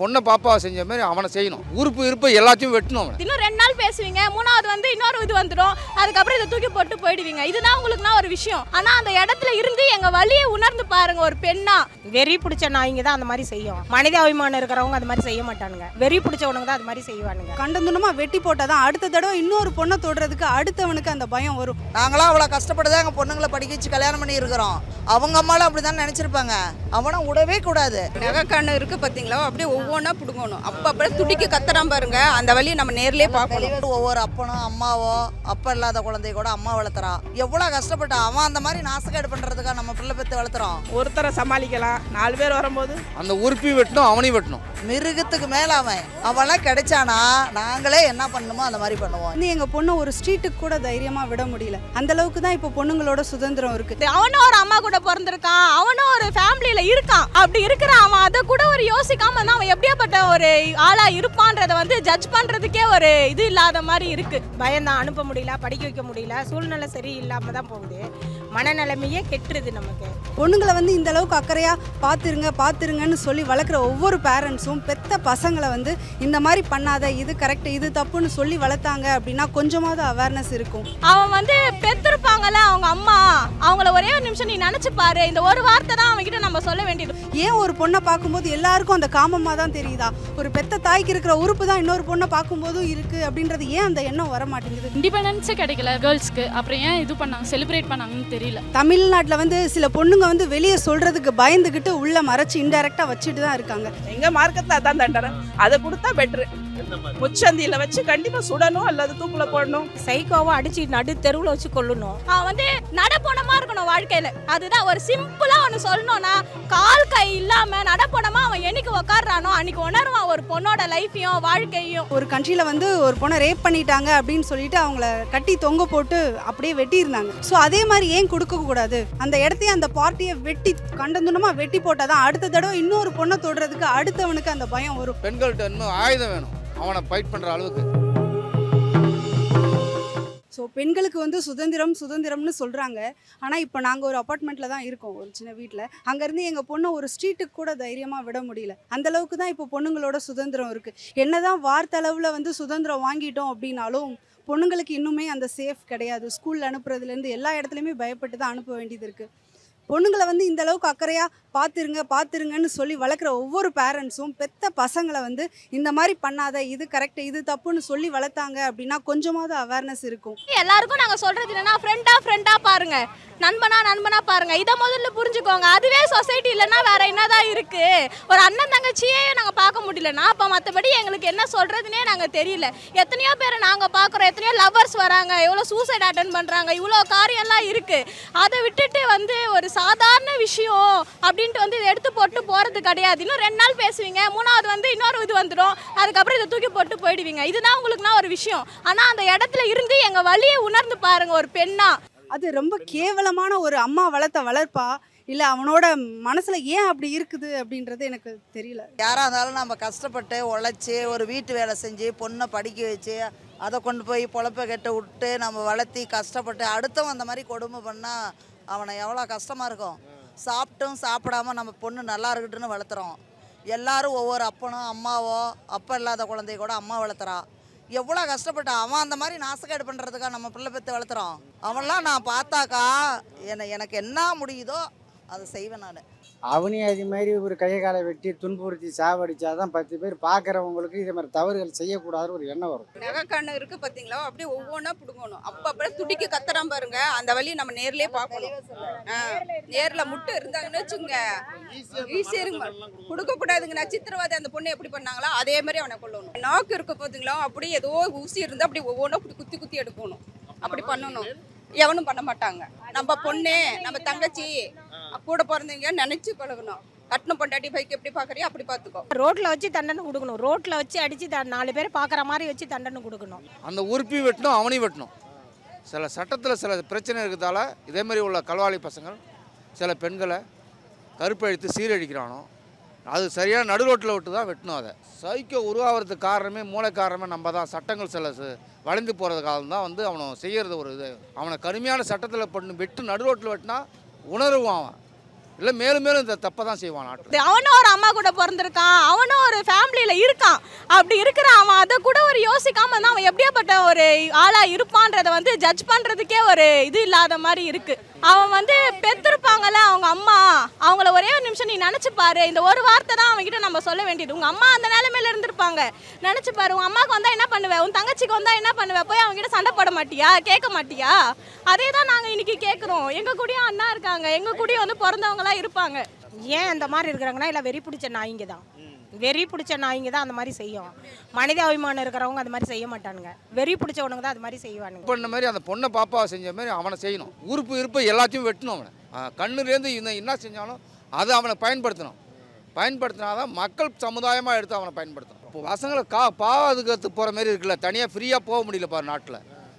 பொண்ணை பாப்பா செஞ்ச மாதிரி அவனை செய்யணும். உறுப்பு இருப்பு எல்லாத்தையும் வெட்டணும் அவனை. இன்னும் ரெண்டு நாள் பேசுவீங்க மூணாவது வந்து இன்னொரு இது வந்துடும். அதுக்கப்புறம் இதை தூக்கி போட்டு போயிடுவீங்க. இதுதான் உங்களுக்குனா ஒரு விஷயம். ஆனா அந்த இடத்துல இருந்து எங்க வழியை உணர்ந்து பாருங்க ஒரு பெண்ணா. வெறி பிடிச்ச நாய்ங்க தான் அந்த மாதிரி செய்யும். மனித அபிமானம் இருக்கிறவங்க அந்த மாதிரி செய்ய மாட்டானுங்க. வெறி பிடிச்சவனுங்க தான் அது மாதிரி செய்வானுங்க. கண்டந்துனமா வெட்டி போட்டாதான் அடுத்த தடவை இன்னொரு பொண்ணை தொடுறதுக்கு அடுத்தவனுக்கு அந்த பயம் வரும். நாங்களாம் அவ்வளோ கஷ்டப்பட்டு தான் எங்கள் பொண்ணுங்களை படிக்க வச்சு கல்யாணம் பண்ணி இருக்கிறோம் அவங்க அம்மாலும் அப்படி தான் நினச்சிருப்பாங்க. அவனை விடவே கூடாது. நகைக்கண்ணு இருக்கு பார்த்தீங்களா அப்படியே ஒவ்வொன்றா பிடுங்கணும். அப்போ அப்படியே துடிக்க கத்துறான் பாருங்க அந்த வழியை நம்ம நேர்லயே பார்க்கணும். ஒவ்வொரு அப்பனும் அம்மாவோ அப்பா இல்லாத குழந்தைய கூட அம்மா வளர்த்துறான் எவ்வளோ கஷ்டப்பட்டு அவன் அந்த மாதிரி நாசக்காடு பண்ணுறதுக்கா நம்ம பிள்ளை பெற்று வளர்த்துறோம். ஒருத்தரை சமாளிக்கலாம். நாலு பேர் வரும்போது? அந்த உறுப்பையும் வெட்டணும் அவனையும் வெட்டணும். மிருகத்துக்கு மேலே அவன். அவன்லாம் கிடைச்சானா நாங்களே என்ன பண்ணணுமோ அந்த மாதிரி பண்ணுவோம். வந்து எங்க பொண்ணை ஒரு ஸ்ட்ரீட்டுக்கு கூட தைரியமா விட முடியல. அந்த அளவுக்கு தான் இப்போ பொண்ணுங்களோட சுதந்திரம் இருக்கு. அவனும் ஒரு அம்மா கூட பிறந்திருக்கான். அவனும் ஒரு ஃபேமிலியில இருக்கான். அப்படி இருக்கிற அவன் அதை கூட ஒரு யோசிக்காம இருந்தா அவன் எப்படியாப்பட்ட ஒரு ஆளா இருப்பான்றத வந்து ஜட்ஜ் பண்றதுக்கே ஒரு இது இல்லாத மாதிரி இருக்கு. பயந்தான் அனுப்ப முடியல படிக்க வைக்க முடியல சூழ்நிலை சரி இல்லாம தான் போகுது. மனநிலைமையே கெட்டுருது நமக்கு. பொண்ணுங்களை வந்து இந்த அளவுக்கு அக்கறையா பாத்துருங்க பாத்துருங்கன்னு சொல்லி வளர்க்குற ஒவ்வொரு பேரண்ட்ஸும் பெத்த பசங்களை வந்து இந்த மாதிரி பண்ணாத இது கரெக்ட் இது தப்புன்னு சொல்லி வளர்த்தாங்க அப்படின்னா கொஞ்சமாவது அவேர்னஸ் இருக்கும். அவன் வந்து பெத்திருப்பாங்கல்ல அவங்க அம்மா அவங்கள ஒரே ஒரு நிமிஷம் நீ நினைச்சு பாரு இந்த ஒரு வார்த்தை தான் அவன்கிட்ட நம்ம சொல்ல வேண்டியது. ஏன் ஒரு பொண்ணை பார்க்கும்போது எல்லாருக்கும் அந்த காமமாக தான் தெரியுதா? ஒரு பெத்த தாய்க்கு இருக்கிற உறுப்பு தான் இன்னொரு பொண்ணை பார்க்கும்போதும் இருக்கு அப்படின்றது ஏன் அந்த எண்ணம் வர மாட்டேங்குது இண்டிபெண்டன்ஸே கிடைக்கல கேர்ள்ஸ்க்கு அப்புறம் ஏன் இது பண்ணாங்க செலிப்ரேட் பண்ணாங்கன்னு தெரியல. தமிழ்நாட்டில் வந்து சில பொண்ணுங்க வந்து வெளியே சொல்றதுக்கு பயந்துகிட்டு உள்ள மறைச்சு இன்டைரக்டா வச்சுட்டு தான் இருக்காங்க. எங்க மார்க்கெட்ல அதான் தண்டனை. அதை கொடுத்தா பெட்ரு முச்சந்தியில வச்சு கண்டிப்பா சுடணும் அல்லது தூக்குல போடணும். சைக்கோவை அடிச்சு நடு தெருவில் வச்சு கொல்லணும். அவன் வந்து நடப்போனமா இருக்கணும் வாழ்க்கையில. அதுதான் ஒரு சிம்பிளா ஒன்று சொல்லணும்னா கால் கை இல்லாம நடப்போனமா அவன் என்னைக்கு உக்காடுறானோ அன்னைக்கு உணருவான் ஒரு பொண்ணோட லைஃபையும் வாழ்க்கையும் ஒரு கண்ட்ரியில் வந்து ஒரு பொண்ணை ரேப் பண்ணிட்டாங்க அப்படின்னு சொல்லிட்டு அவங்கள கட்டி தொங்க போட்டு அப்படியே வெட்டியிருந்தாங்க. ஸோ அதே மாதிரி ஏன் கொடுக்க கூடாது? அந்த இடத்தையே அந்த பார்ட்டியை வெட்டி கண்டந்துனமா வெட்டி போட்டாதான் அடுத்த தடவை இன்னொரு பொண்ணை தொடுறதுக்கு அடுத்தவனுக்கு அந்த பயம் வரும். பெண்கள்கிட்ட இன்னும் ஆயுதம் வேணும். அவனை ஃபைட் பண்ணுற அளவுக்கு. ஸோ பெண்களுக்கு வந்து சுதந்திரம் சுதந்திரம்னு சொல்கிறாங்க ஆனால் இப்போ நாங்கள் ஒரு அப்பார்ட்மெண்ட்டில் தான் இருக்கோம் ஒரு சின்ன வீட்டில் அங்கேருந்து எங்கள் பொண்ணை ஒரு ஸ்ட்ரீட்டுக்கு கூட தைரியமாக விட முடியல. அந்தளவுக்கு தான் இப்போ பொண்ணுங்களோட சுதந்திரம் இருக்குது என்ன தான் வார்த்தளவில் வந்து சுதந்திரம் வாங்கிட்டோம் அப்படின்னாலும் பொண்ணுங்களுக்கு இன்னுமே அந்த சேஃப் கிடையாது. ஸ்கூலில் அனுப்புறதுலேருந்து எல்லா இடத்துலையுமே பயப்பட்டு தான் அனுப்ப வேண்டியது இருக்குது பொண்ணுங்களை வந்து இந்த அளவுக்கு அக்கறையாக பார்த்துருங்க பார்த்துருங்கன்னு சொல்லி வளர்க்குற ஒவ்வொரு பேரண்ட்ஸும் பெத்த பசங்களை வந்து இந்த மாதிரி பண்ணாத இது கரெக்ட் இது தப்புன்னு சொல்லி வளர்த்தாங்க அப்படின்னா கொஞ்சமாவது அவேர்னஸ் இருக்கும். எல்லாருக்கும் நாங்க சொல்றது என்னன்னா ஃப்ரெண்டா ஃப்ரெண்டாக பாருங்க. நண்பனா நண்பனா பாருங்க. இதை முதல்ல புரிஞ்சுக்கோங்க. அதுவே சொசைட்டி இல்லைன்னா வேற என்னதான் இருக்கு? ஒரு அண்ணன் தங்கச்சியே நாங்க பார்க்க முடியலன்னா அப்போ மற்றபடி எங்களுக்கு என்ன சொல்றதுனே நாங்கள் தெரியல. எத்தனையோ பேரை நாங்க பார்க்குறோம். எத்தனையோ லவ்வர்ஸ் வராங்க. எவ்வளவு சூசைட் அட்டன் பண்றாங்க. இவ்வளோ காரியம்லாம் இருக்கு. அதை விட்டுட்டு வந்து ஒரு சாதாரண விஷயம் அப்படி அப்படின்ட்டு வந்து இதை எடுத்து போட்டு போறது கிடையாது. இன்னும் ரெண்டு நாள் பேசுவீங்க மூணாவது வந்து இன்னொரு இது வந்துடும். அதுக்கப்புறம் இதை தூக்கி போட்டு போயிடுவீங்க. இதுதான் உங்களுக்குனா ஒரு விஷயம். ஆனா அந்த இடத்துல இருந்து எங்க வழியை உணர்ந்து பாருங்க ஒரு பெண்ணா. அது ரொம்ப கேவலமான ஒரு அம்மா வளர்த்த வளர்ப்பா? இல்லை அவனோட மனசில் ஏன் அப்படி இருக்குது அப்படின்றது எனக்கு தெரியல. யாராக இருந்தாலும் நம்ம கஷ்டப்பட்டு உழைச்சி ஒரு வீட்டு வேலை செஞ்சு பொண்ணை படிக்க வச்சு அதை கொண்டு போய் பொழப்ப கெட்ட விட்டு நம்ம வளர்த்தி கஷ்டப்பட்டு அடுத்தவன் அந்த மாதிரி கொடுமை பண்ணால் அவனை எவ்வளோ கஷ்டமாக இருக்கும். சாப்பிட்டும் சாப்பிடாம நம்ம பொண்ணு நல்லா இருக்கட்டுன்னு வளர்த்துறோம். எல்லாரும் ஒவ்வொரு அப்பனும் அம்மாவோ அப்பா இல்லாத குழந்தைய கூட அம்மா வளர்த்துறா. எவ்வளோ கஷ்டப்பட்ட அவன் அந்த மாதிரி நாசக்காடு பண்ணுறதுக்கா நம்ம பிள்ளை பெற்று வளர்த்துறோம். அவன்லாம் நான் பார்த்தாக்கா என்னை எனக்கு என்ன முடியுதோ அதை செய்வேன் நான். அவனையும் அதே மாதிரி ஒரு கையை காலை வெட்டி துன்புறுத்தி சாவடிச்சாதான் பத்து பேர் பார்க்குறவங்களுக்கு இதே மாதிரி தவறுகள் செய்யக்கூடாது ஒரு எண்ணம் வரும். நகைக்கண்ணு இருக்கு பார்த்தீங்களா அப்படியே ஒவ்வொன்றா பிடுங்கணும். அப்போ அப்படியே துடிக்க கத்துறான் பாருங்க. அந்த வழியை நம்ம நேர்லயே பார்க்கணும். ஆ, நேர்ல முட்டை இருந்தாங்கன்னு வச்சுங்க. ஈஸியாக இருங்க கொடுக்க சித்திரவாதை அந்த பொண்ணு எப்படி பண்ணாங்களோ அதே மாதிரி அவனை கொள்ளணும் நாக்கு இருக்க பார்த்தீங்களா அப்படியே ஏதோ ஊசி இருந்தா அப்படி ஒவ்வொன்றா அப்படி குத்தி குத்தி எடுக்கணும். அப்படி பண்ணணும். எவனும் பண்ண மாட்டாங்க. நம்ம பொண்ணு நம்ம தங்கச்சி கூட பிறந்தவங்க நினைச்சு பழகணும். கட்டணம் பொண்டாட்டி பைக் எப்படி பார்க்கறியோ அப்படி பார்த்துக்கோ. ரோட்ல வச்சு தண்டனை கொடுக்கணும். ரோட்ல வச்சு அடிச்சு த- நாலு பேர் பார்க்குற மாதிரி வச்சு தண்டனை கொடுக்கணும். அந்த உறுப்பையும் வெட்டணும் அவனையும் வெட்டணும். சில சட்டத்தில் சில பிரச்சனை இருக்கிறதால இதே மாதிரி உள்ள கல்வாளி பசங்கள் சில பெண்களை கருப்பழித்து சீரழிக்கிறானோ அது சரியான நடு ரோட்டில் விட்டு தான் வெட்டணும் அதை. சைக்கோ உருவாகிறதுக்கு காரணமே மூளை காரணமே நம்ம தான். சட்டங்கள் சில வளைந்து போகிறது காலம் தான் வந்து அவனை செய்கிறது ஒரு இது. அவனை கடுமையான சட்டத்தில் பண்ணு வெட்டு நடு ரோட்டில் வெட்டினா உணருவான் அவன். இல்லை மேலும் மேலும் இந்த தப்பை தான் செய்வான் அவனும் ஒரு அம்மா கூட பிறந்திருக்கான் அவனும் ஒரு ஃபேமிலியில் இருக்கான். அப்படி இருக்கிற அவன் அதை கூட ஒரு யோசிக்காம இருந்தா அவன் எப்படியாப்பட்ட ஒரு ஆளா இருப்பான்றதை வந்து ஜட்ஜ் பண்றதுக்கே ஒரு இது இல்லாத மாதிரி இருக்கு. அவன் வந்து பெற்றிருப்பான் அவங்கள ஒரே ஒரு நிமிஷம் நீ நினச்சி பாரு. இந்த ஒரு வார்த்தை தான் அவங்ககிட்ட நம்ம சொல்ல வேண்டியது. உங்கள் அம்மா அந்த நிலைமையில இருந்திருப்பாங்க. நினச்சி பாரு உங்கள் அம்மாவுக்கு வந்தால் என்ன பண்ணுவேன் உன் தங்கச்சிக்கு வந்தால் என்ன பண்ணுவேன் போய் அவங்க கிட்ட சண்டை போட மாட்டியா? கேட்க மாட்டியா? அதே தான் நாங்கள் இன்னைக்கு கேட்குறோம் எங்கள் கூடயும் அண்ணா இருக்காங்க. எங்கள் கூடயும் வந்து பிறந்தவங்களா இருப்பாங்க. ஏன் அந்த மாதிரி இருக்கிறாங்கன்னா இல்லை வெறி பிடிச்ச நாய்ங்க தான். வெறி பிடிச்ச நாய்ங்க தான் அந்த மாதிரி செய்யும். மனித அபிமானம் இருக்கிறவங்க அந்த மாதிரி செய்ய மாட்டானுங்க. வெறி பிடிச்சவனுங்க தான் அது மாதிரி செய்வானுங்க. பண்ண மாதிரி அந்த பொண்ணை பாப்பாவை செஞ்ச மாதிரி அவனை செய்யணும். உறுப்பு இருப்பு எல்லாத்தையும் வெட்டணும் அவனை. கண்ணுலேருந்து இந்த என்ன செஞ்சாலும் அதை அவனை பயன்படுத்தணும். பயன்படுத்தினாதான் மக்கள் சமுதாயமாக எடுத்து அவனை பயன்படுத்தணும். இப்போ பசங்களை கா பாதுகாத்து போகிற மாதிரி இருக்குல்ல தனியாக ஃப்ரீயாக போக முடியல பாரு நாட்டில்.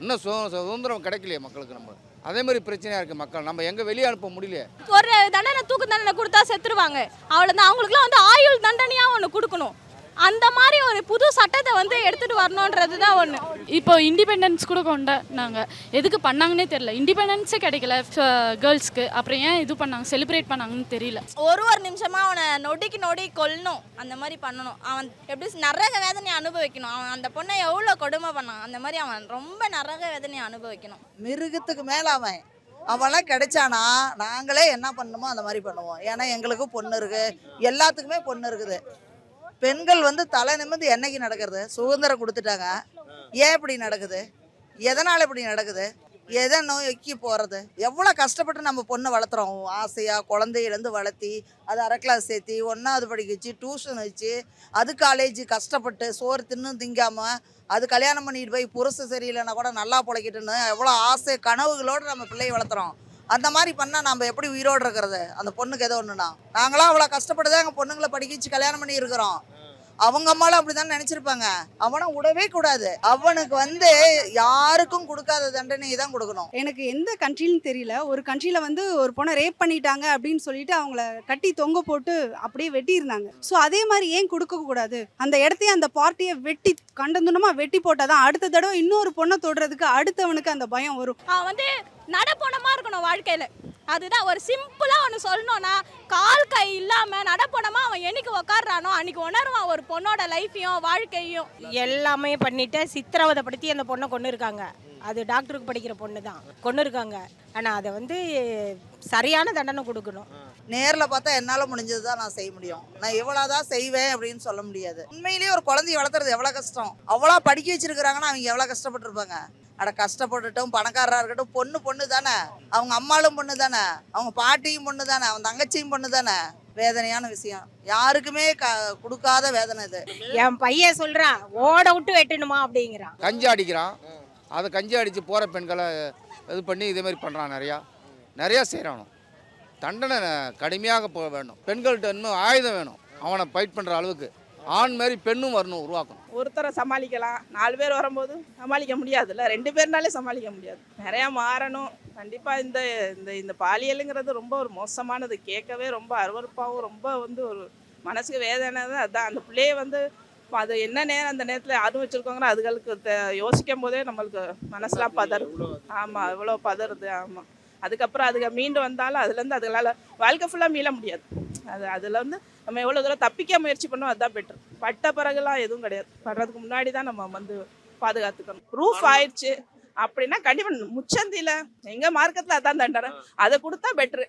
இன்னும் சுதந்திரம் கிடைக்கலையே மக்களுக்கு நம்ம. அதே மாதிரி பிரச்சனையாக இருக்குது மக்கள். நம்ம எங்கே வெளியே அனுப்ப முடியல ஒரு தண்டனை தூக்கு தண்டனை கொடுத்தா செத்துருவாங்க. அவ்வளோதான் அவங்களுக்குலாம் வந்து ஆயுள் தண்டனையாக ஒன்று கொடுக்கணும். அந்த மாதிரி ஒரு புது சட்டத்தை வந்து எடுத்துட்டு வரணுன்றது தான் ஒன்று இப்போ இண்டிபெண்டன்ஸ் கூட கொண்டாடினாங்க. எதுக்கு பண்ணாங்கன்னே தெரியல. இண்டிபெண்டன்ஸே கிடைக்கல கேர்ள்ஸ்க்கு அப்புறம் ஏன் இது பண்ணாங்க செலிப்ரேட் பண்ணாங்கன்னு தெரியல. ஒரு ஒரு நிமிஷமா அவனை நொடிக்கு நொடி கொல்லணும் அந்த மாதிரி பண்ணணும். அவன் எப்படி நரக வேதனையை அனுபவிக்கணும். அவன் அந்த பொண்ணை எவ்வளோ கொடுமை பண்ணான். அந்த மாதிரி அவன் ரொம்ப நரக வேதனையை அனுபவிக்கணும். மிருகத்துக்கு மேலே அவன். அவன்லாம் கிடைச்சானா நாங்களே என்ன பண்ணணுமோ அந்த மாதிரி பண்ணுவோம். ஏன்னா எங்களுக்கு பொண்ணு இருக்கு. எல்லாத்துக்குமே பொண்ணு இருக்குது. பெண்கள் வந்து தலை நிமிர்ந்து என்னைக்கு நடக்கிறது? சுதந்திரம் கொடுத்துட்டாங்க. ஏன் இப்படி நடக்குது? எதனால் இப்படி நடக்குது? எதை நோக்கி போகிறது எவ்வளோ கஷ்டப்பட்டு நம்ம பொண்ணை வளர்த்துறோம்? ஆசையாக குழந்தையிலேருந்து வளர்த்தி அது அரை கிளாஸ் சேர்த்தி ஒன்றாவது படிக்க வச்சு டியூஷன் வச்சு அது காலேஜ் கஷ்டப்பட்டு சோறு தின்னு திங்காமல் அது கல்யாணம் பண்ணிட்டு போய் புருஷ சரியில்லைன்னா கூட நல்லா பிழைக்கிட்டுன்னு எவ்வளோ ஆசை கனவுகளோடு நம்ம பிள்ளையை வளர்த்துறோம். அந்த மாதிரி பண்ணால் நம்ம எப்படி உயிரோடு இருக்கிறது? அந்த பொண்ணுக்கு ஏதோ ஒன்றுனா நாங்களாம் அவ்வளோ கஷ்டப்பட்டு தான் எங்கள் பொண்ணுங்களை படிக்க வச்சு கல்யாணம் பண்ணி இருக்கிறோம். அவங்க அம்மாலும் அப்படி தான் நினச்சிருப்பாங்க. அவனை விடவே கூடாது. அவனுக்கு வந்து யாருக்கும் கொடுக்காத தண்டனை தான் கொடுக்கணும். எனக்கு எந்த கண்ட்ரின்னு தெரியல. ஒரு கண்ட்ரியில் வந்து ஒரு பொண்ணை ரேப் பண்ணிட்டாங்க அப்படின்னு சொல்லிட்டு அவங்கள கட்டி தொங்க போட்டு அப்படியே வெட்டியிருந்தாங்க. ஸோ அதே மாதிரி ஏன் கொடுக்கக்கூடாது அந்த இடத்தையும் அந்த பார்ட்டியை வெட்டி கண்டந்துண்டமாக வெட்டி போட்டால் தான் அடுத்த தடவை இன்னொரு பொண்ணை தொடுறதுக்கு அடுத்தவனுக்கு அந்த பயம் வரும். அவன் வந்து நடப்போனமா இருக்கணும் வாழ்க்கையில. அதுதான் ஒரு சிம்பிளா ஒன்று சொல்லணும்னா கால் கை இல்லாம நடப்போனமா அவன் என்னைக்கு உக்காடுறானோ அன்னைக்கு உணருவான் ஒரு பொண்ணோட லைஃப்பையும் வாழ்க்கையும். எல்லாமே பண்ணிட்டு சித்திரவதைப்படுத்தி அந்த பொண்ணை கொண்டு இருக்காங்க. அது டாக்டருக்கு படிக்கிற பொண்ணு தான். கொண்டு இருக்காங்க. ஆனால் அதை வந்து சரியான தண்டனை கொடுக்கணும். நேரில் பார்த்தா என்னால் முடிஞ்சது தான் நான் செய்ய முடியும். நான் எவ்வளோ தான் செய்வேன் அப்படின்னு சொல்ல முடியாது. உண்மையிலேயே ஒரு குழந்தைய வளர்த்துறது எவ்வளோ கஷ்டம்? அவ்வளோ படிக்க வச்சிருக்கிறாங்கன்னா அவங்க எவ்வளோ கஷ்டப்பட்டிருப்பாங்க? அட கஷ்டப்பட்டுட்டும் பணக்காரராக இருக்கட்டும் பொண்ணு பொண்ணு தானே. அவங்க அம்மாளும் பொண்ணு தானே. அவங்க பாட்டியும் பொண்ணு தானே. அவங்க தங்கச்சியும் பொண்ணு தானே. வேதனையான விஷயம். யாருக்குமே க கொடுக்காத வேதனை இது. என் பையன் சொல்கிறான் ஓட விட்டு வெட்டணுமா? அப்படிங்கிறான். கஞ்சி அடிக்கிறான். அதை கஞ்சி அடித்து போகிற பெண்களை இது பண்ணி இதே மாதிரி பண்ணுறான் நிறையா. நிறையா செய்கிறானோ தண்டனை கடுமையாக போக வேண்டும் பெண்கள்கிட்ட இன்னும் ஆயுதம் வேணும். அவனை ஃபைட் பண்ணுற அளவுக்கு. ஆண் மாதிரி பெண்ணும் வரணும் உருவாக்கணும். ஒருத்தரை சமாளிக்கலாம். நாலு பேர் வரும்போது சமாளிக்க முடியாதுல்ல. ரெண்டு பேர்னாலே சமாளிக்க முடியாது. நிறையா மாறணும். கண்டிப்பாக இந்த இந்த இந்த பாலியலுங்கிறது ரொம்ப ஒரு மோசமானது. கேட்கவே ரொம்ப அருவருப்பாகவும் ரொம்ப வந்து ஒரு மனசுக்கு வேதனை தான் அதான் அந்த பிள்ளைய வந்து அது என்ன நேரம் அந்த நேரத்தில் அனுபவிச்சிருக்கோங்கிற அதுகளுக்கு தெ- யோசிக்கும் போதே நம்மளுக்கு மனசுலாம் பதறுது ஆமாம் இவ்வளோ பதறுது. ஆமாம் அதுக்கப்புறம் அதுக மீண்டு வந்தாலும் அதுலேருந்து அதுகளால் வாழ்க்கை ஃபுல்லாக மீள முடியாது. அது அதில் வந்து நம்ம எவ்வளோ தூரம் தப்பிக்க முயற்சி பண்ணோம் அதுதான் பெட்டர் பட்ட பிறகுலாம் எதுவும் கிடையாது. படுறதுக்கு முன்னாடி தான் நம்ம வந்து பாதுகாத்துக்கணும். ப்ரூஃப் ஆயிடுச்சு அப்படின்னா கண்டிப்பாக முச்சந்தியில் எங்கள் மார்க்கத்தில் அதான் தண்டனை. அதை கொடுத்தா பெட்ரு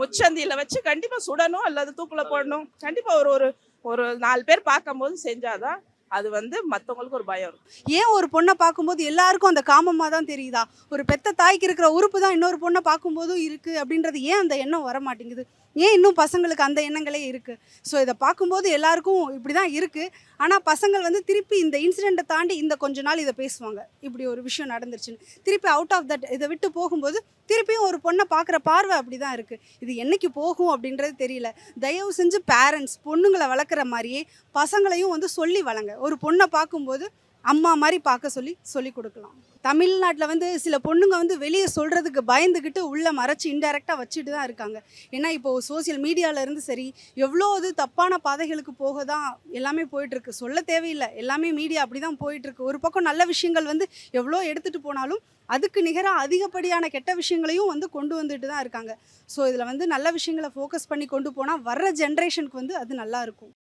முச்சந்தியில் வச்சு கண்டிப்பாக சுடணும் அல்லது தூக்கில் போடணும். கண்டிப்பாக ஒரு ஒரு ஒரு நாலு பேர் பார்க்கும்போது செஞ்சாதான் அது வந்து மற்றவங்களுக்கு ஒரு பயம் இருக்கும். ஏன் ஒரு பொண்ணை பார்க்கும்போது எல்லாருக்கும் அந்த காமமாக தான் தெரியுதா? ஒரு பெத்த தாய்க்கு இருக்கிற உறுப்பு தான் இன்னொரு பொண்ணை பார்க்கும்போதும் இருக்குது அப்படின்றது ஏன் அந்த எண்ணம் வர மாட்டேங்குது ஏன் இன்னும் பசங்களுக்கு அந்த எண்ணங்களே இருக்குது ஸோ இதை பார்க்கும்போது எல்லாருக்கும் இப்படி தான் இருக்குது ஆனால் பசங்கள் வந்து திருப்பி இந்த இன்சிடெண்ட்டை தாண்டி இந்த கொஞ்ச நாள் இதை பேசுவாங்க. இப்படி ஒரு விஷயம் நடந்துருச்சுன்னு. திருப்பி அவுட் ஆஃப் தட் இதை விட்டு போகும்போது திருப்பியும் ஒரு பொண்ணை பார்க்குற பார்வை அப்படி தான் இருக்குது இது என்னைக்கு போகும் அப்படின்றது தெரியல. தயவு செஞ்சு பேரண்ட்ஸ் பொண்ணுங்களை வளர்க்குற மாதிரியே பசங்களையும் வந்து சொல்லி வளங்க. ஒரு பொண்ணை பார்க்கும்போது அம்மா மாதிரி பார்க்க சொல்லி சொல்லி கொடுக்கலாம். தமிழ்நாட்டில் வந்து சில பொண்ணுங்க வந்து வெளியே சொல்கிறதுக்கு பயந்துக்கிட்டு உள்ளே மறைச்சி இன்டெரக்டாக வச்சுட்டு தான் இருக்காங்க. ஏன்னா இப்போது சோஷியல் மீடியாவிலேருந்து சரி எவ்வளோ இது தப்பான பாதைகளுக்கு போக தான் எல்லாமே போயிட்டுருக்கு சொல்ல தேவையில்லை. எல்லாமே மீடியா அப்படி தான் போயிட்டுருக்கு ஒரு பக்கம் நல்ல விஷயங்கள் வந்து எவ்வளோ எடுத்துகிட்டு போனாலும் அதுக்கு நிகராக அதிகப்படியான கெட்ட விஷயங்களையும் வந்து கொண்டு வந்துட்டு தான் இருக்காங்க. ஸோ இதில் வந்து நல்ல விஷயங்களை ஃபோக்கஸ் பண்ணி கொண்டு போனால் வர்ற ஜென்ரேஷனுக்கு வந்து அது நல்லாயிருக்கும்